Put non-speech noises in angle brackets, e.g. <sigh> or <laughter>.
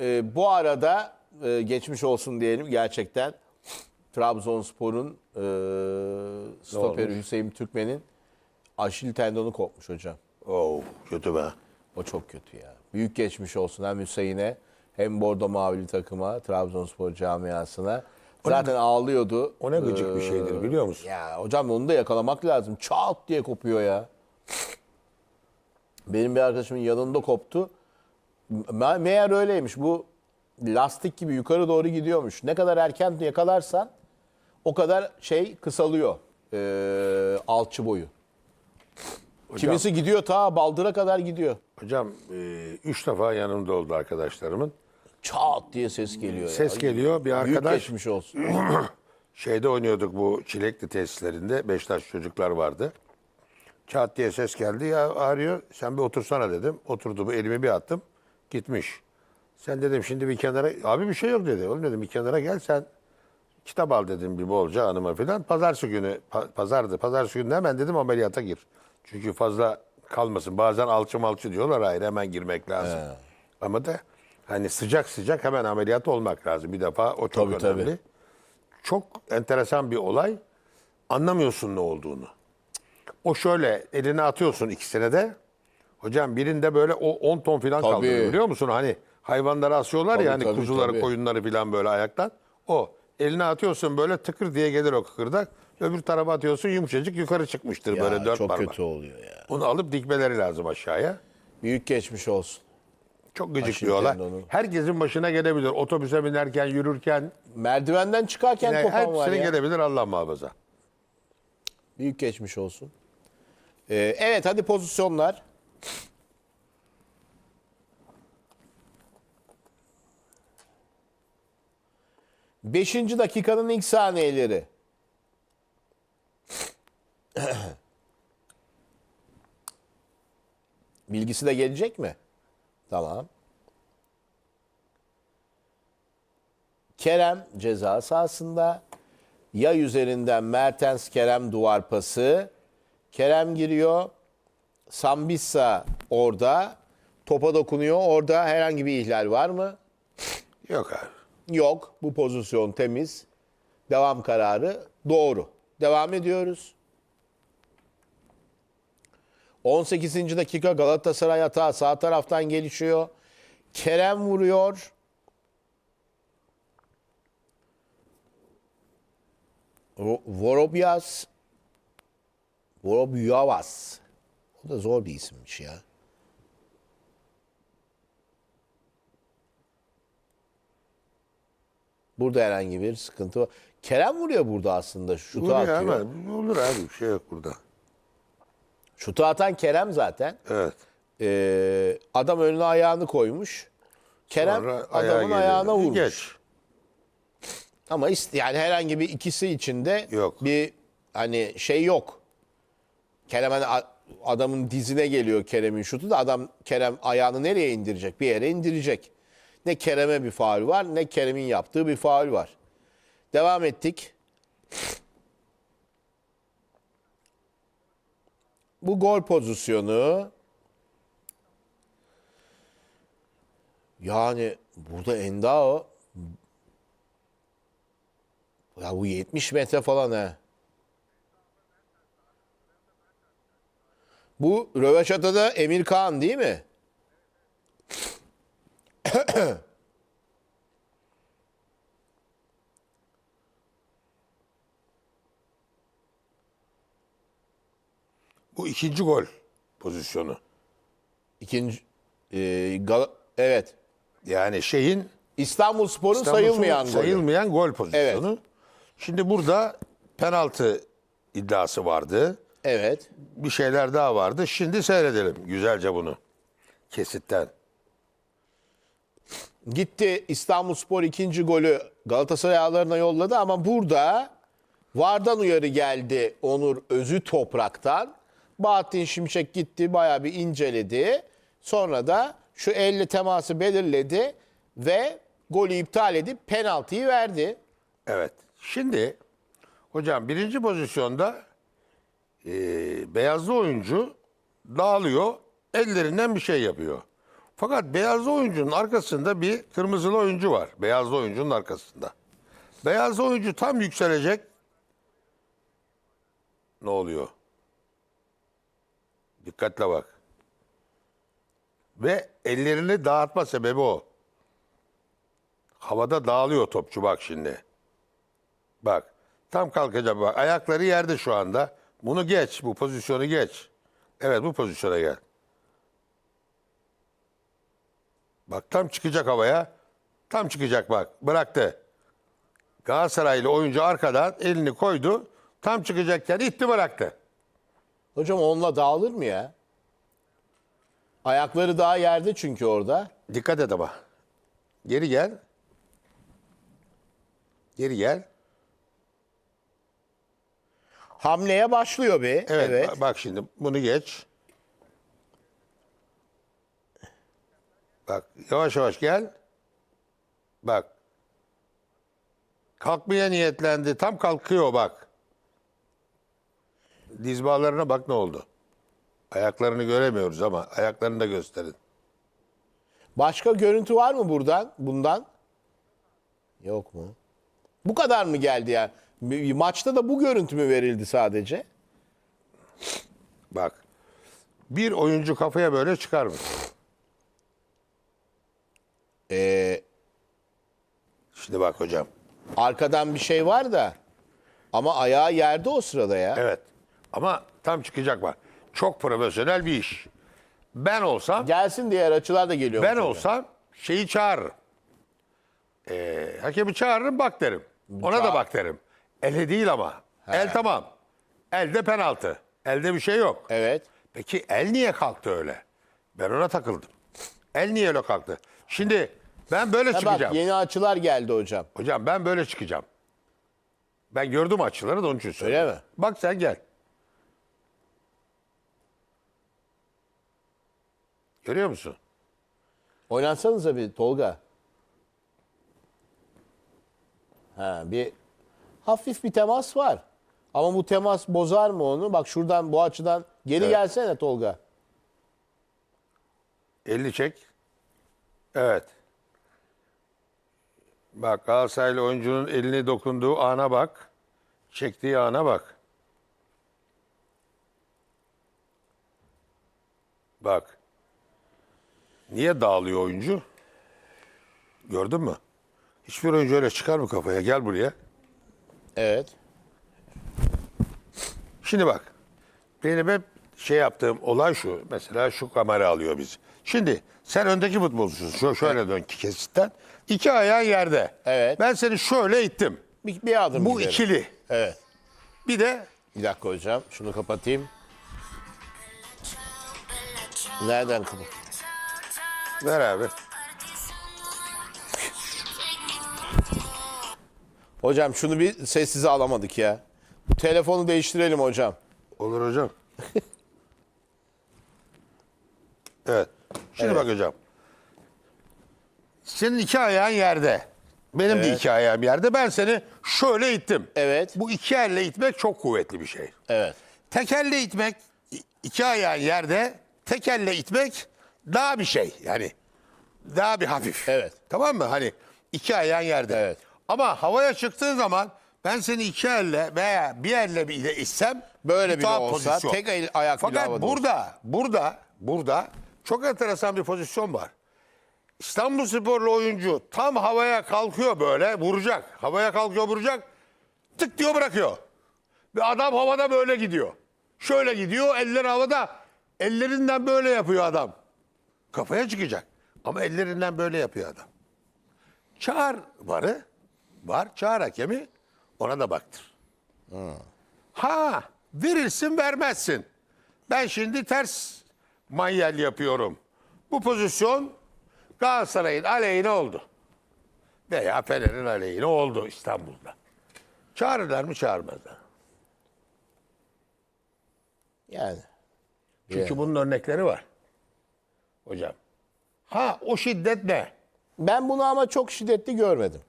e, bu arada e, geçmiş olsun diyelim gerçekten. Trabzonspor'un e, stoperi olmuş? Hüseyin Türkmen'in Aşil tendonu kopmuş hocam. Oo, kötü be. O çok kötü ya. Büyük geçmiş olsun hem Hüseyin'e hem Bordo Mavili takıma, Trabzonspor camiasına. Zaten ağlıyordu. O ne gıcık bir şeydir biliyor musun? Ya hocam onu da yakalamak lazım. Çat diye kopuyor ya. Benim bir arkadaşımın yanında koptu. Me- Meğer öyleymiş. Bu lastik gibi yukarı doğru gidiyormuş. Ne kadar erken yakalarsan o kadar şey kısalıyor. Ee, alçı boyu. Kimisi gidiyor ta baldıra kadar gidiyor. Hocam e, üç defa yanımda oldu arkadaşlarımın. Çat diye ses geliyor. Ses ya. geliyor bir Büyük arkadaş geçmiş olsun. <clears throat> şeyde oynuyorduk bu çilekli tesislerinde. Beşiktaş çocuklar vardı. Çat diye ses geldi ya arıyor. Sen bir otursana dedim. Oturdu bu elimi bir attım. Gitmiş. Sen dedim şimdi bir kenara abi bir şey yok dedi. Oğlum dedim bir kenara gel sen kitap al dedim bir bolca hanıma filan. Pazartesi günü pa- pazardı. Pazartesi günü hemen dedim ameliyata gir. Çünkü fazla kalmasın. Bazen alçı malçı diyorlar hayır hemen girmek lazım. Ama da hani sıcak sıcak hemen ameliyat olmak lazım. Bir defa o çok Tabii, tabii. önemli. Çok enteresan bir olay. Anlamıyorsun ne olduğunu. O şöyle eline atıyorsun ikisine de. Hocam birinde böyle o 10 ton falan Tabii. kaldırıyor biliyor musun? Hani hayvanları asıyorlar Tabii, ya hani tabii, kuzuları tabii. koyunları falan böyle ayaktan. O eline atıyorsun böyle tıkır diye gelir o kıkırdak. Öbür tarafa atıyorsun yumuşacık yukarı çıkmıştır Ya, böyle dört çok parmak. kötü oluyor ya. Onu alıp dikmeleri lazım aşağıya. Büyük geçmiş olsun. Çok gıcık Aşil tendonu. Herkesin başına gelebilir. Otobüse binerken, yürürken. Merdivenden çıkarken Yine kopan var hepsine ya. gelebilir Allah muhafaza. Büyük geçmiş olsun. Ee, evet hadi pozisyonlar. Beşinci dakikanın ilk saniyeleri. <clears throat> Bilgisi de gelecek mi? Tamam. Kerem ceza sahasında. Yay üzerinden Mertens Kerem duvar pası. Kerem giriyor. Sambissa orada. Topa dokunuyor. Orada herhangi bir ihlal var mı? Yok abi. Yok. Bu pozisyon temiz. Devam kararı doğru. Devam ediyoruz. 18. dakika Galatasaray hata sağ taraftan gelişiyor. Kerem vuruyor. Ro- Vorobyas Vorobyavas O da zor bir isimmiş ya. Burada herhangi bir sıkıntı var. Kerem vuruyor burada aslında. Şutu ya atıyor. ama olur abi bir şey yok burada. Şutu atan Kerem zaten. Evet. Ee, adam önüne ayağını koymuş. Kerem Sonra ayağa adamın geliyor. ayağına vurmuş. Geç. Ama ist- yani herhangi bir ikisi içinde Yok. bir hani şey yok. Kerem hani a- adamın dizine geliyor Kerem'in şutu da adam Kerem ayağını nereye indirecek? Bir yere indirecek. Ne Kerem'e bir faul var ne Kerem'in yaptığı bir faul var. Devam ettik. Bu gol pozisyonu yani burada Endao ya bu 70 metre falan ha. Bu Röveşata'da Emir Kağan değil mi? Bu ikinci gol pozisyonu. İkinci e, Gal- evet. Yani şeyin İstanbul Spor'un İstanbul sayılmayan golü. sayılmayan gol pozisyonu. Evet. Şimdi burada penaltı iddiası vardı. Evet. Bir şeyler daha vardı. Şimdi seyredelim güzelce bunu. Kesitten. Gitti İstanbul Spor ikinci golü Galatasaray ağlarına yolladı ama burada Vardan uyarı geldi Onur Özü Toprak'tan. Bahattin Şimşek gitti bayağı bir inceledi. Sonra da şu elle teması belirledi ve golü iptal edip penaltıyı verdi. Evet. Şimdi hocam birinci pozisyonda e, beyazlı oyuncu dağılıyor. Ellerinden bir şey yapıyor. Fakat beyazlı oyuncunun arkasında bir kırmızılı oyuncu var. Beyazlı oyuncunun arkasında. Beyazlı oyuncu tam yükselecek. Ne oluyor? Dikkatle bak. Ve ellerini dağıtma sebebi o. Havada dağılıyor topçu bak şimdi. Bak. Tam kalkacak bak. Ayakları yerde şu anda. Bunu geç. Bu pozisyonu geç. Evet bu pozisyona gel. Bak tam çıkacak havaya. Tam çıkacak bak. Bıraktı. Galatasaraylı oyuncu arkadan elini koydu. Tam çıkacakken itti bıraktı. Hocam onunla dağılır mı ya? Ayakları daha yerde çünkü orada. Dikkat et ama. Geri gel. Geri gel. Hamleye başlıyor bir. Evet, Evet. ba- bak şimdi bunu geç. Bak yavaş yavaş gel. Bak. Kalkmaya niyetlendi. Tam kalkıyor bak. Diz bağlarına bak ne oldu. Ayaklarını göremiyoruz ama ayaklarını da gösterin. Başka görüntü var mı buradan? Bundan? Yok mu? Bu kadar mı geldi ya? Bir- Maçta da bu görüntü mü verildi sadece? Bak. Bir oyuncu kafaya böyle çıkar mı? Ee, Şimdi bak hocam. arkadan bir şey var da ama ayağı yerde o sırada ya. Evet. Ama tam çıkacak bak. Çok profesyonel bir iş. Ben olsam Gelsin diğer açılar da geliyor. Ben mutlaka. olsam şeyi çağırırım. Ee, hakemi çağırırım bak derim. Ona da Çağır. bak derim. Ele değil ama. El tamam. Elde penaltı. Elde bir şey yok. Evet. Peki el niye kalktı öyle? Ben ona takıldım. El niye öyle kalktı? Şimdi ben böyle Ha çıkacağım. bak yeni açılar geldi hocam. Hocam ben böyle çıkacağım. Ben gördüm açıları da onun için söylüyorum. mi? Bak sen gel. Görüyor musun? Oynatsanıza bir Tolga. Ha, bir hafif bir temas var. Ama bu temas bozar mı onu? Bak şuradan bu açıdan geri gelsene Tolga. 50 çek. Evet. Bak Galatasaraylı oyuncunun elini dokunduğu ana bak. Çektiği ana bak. Bak. Niye dağılıyor oyuncu? Gördün mü? Hiçbir oyuncu öyle çıkar mı kafaya? Gel buraya. Evet. Şimdi bak. Benim hep şey yaptığım olay şu. Mesela şu kamera alıyor bizi. Şimdi sen öndeki futbolcusun. Şö- şöyle dön ki kesitten. İki ayağın yerde. Evet. Ben seni şöyle ittim. Bir, bir adım Bu gidelim. ikili. Evet. Bir de Bir dakika hocam. Şunu kapatayım. Nereden kapat? ver abi. Hocam şunu bir sessize alamadık ya. Bu telefonu değiştirelim hocam. Olur hocam. <laughs> evet. Şimdi Evet. bak hocam. Senin iki ayağın yerde. Benim de Evet. iki ayağım yerde. Ben seni şöyle ittim. Evet. Bu iki elle itmek çok kuvvetli bir şey. Evet. Tek elle itmek, i- iki ayağın yerde, tek elle itmek daha bir şey. Yani daha bir hafif. Evet. Tamam mı? Hani iki ayağın yerde. Evet. Ama havaya çıktığın zaman ben seni iki elle veya bir elle bir de itsem Böyle bile tuhaf olsa, tek el- ayak bile Fakat havada burada, burada, burada çok enteresan bir pozisyon var. İstanbul Sporlu oyuncu tam havaya kalkıyor böyle vuracak. Havaya kalkıyor vuracak. Tık diyor bırakıyor. Ve adam havada böyle gidiyor. Şöyle gidiyor eller havada. Ellerinden böyle yapıyor adam. Kafaya çıkacak. Ama ellerinden böyle yapıyor adam. Çağır varı. Var çağır hakemi. Ona da baktır. Ha verirsin vermezsin. Ben şimdi ters manyel yapıyorum. Bu pozisyon Galatasaray'ın aleyhine oldu. Veya Fener'in aleyhine oldu İstanbul'da. Çağırırlar mı çağırmazlar. Yani. Çünkü bunun örnekleri var. Hocam. Ha o şiddet ne? Ben bunu ama çok şiddetli görmedim.